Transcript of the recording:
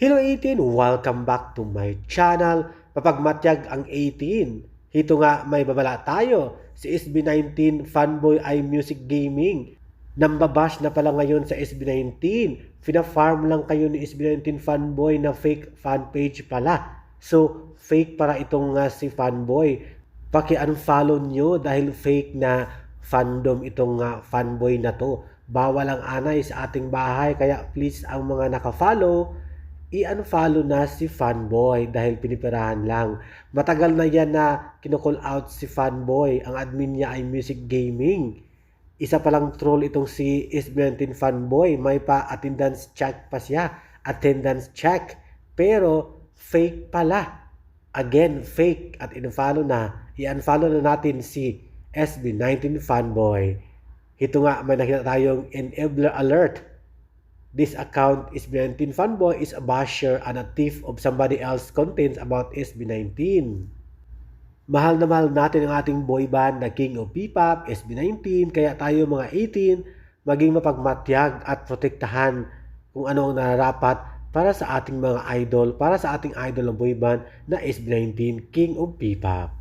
Hello 18! Welcome back to my channel. Papagmatyag ang 18. Hito nga may babala tayo. Si SB19 Fanboy i Music Gaming. Nambabash na pala ngayon sa SB19. Fina-farm lang kayo ni SB19 Fanboy na fake fan page pala. So, fake para itong nga si Fanboy. Paki-unfollow nyo dahil fake na fandom itong nga fanboy na to. Bawal ang anay sa ating bahay kaya please ang mga naka-follow i-unfollow na si fanboy dahil pinipirahan lang. Matagal na yan na kinukall out si fanboy. Ang admin niya ay music gaming. Isa palang troll itong si SB19 fanboy. May pa attendance check pa siya. Attendance check. Pero fake pala. Again, fake. At in-follow na. I-unfollow na natin si SB19 fanboy. Ito nga, may nakita tayong enabler alert This account SB19 fanboy is a basher and a thief of somebody else contents about SB19. Mahal na mahal natin ang ating boy band na King of P-Pop, SB19, kaya tayo mga 18, maging mapagmatyag at protektahan kung ano ang nararapat para sa ating mga idol, para sa ating idol ng boy band na SB19, King of P-Pop.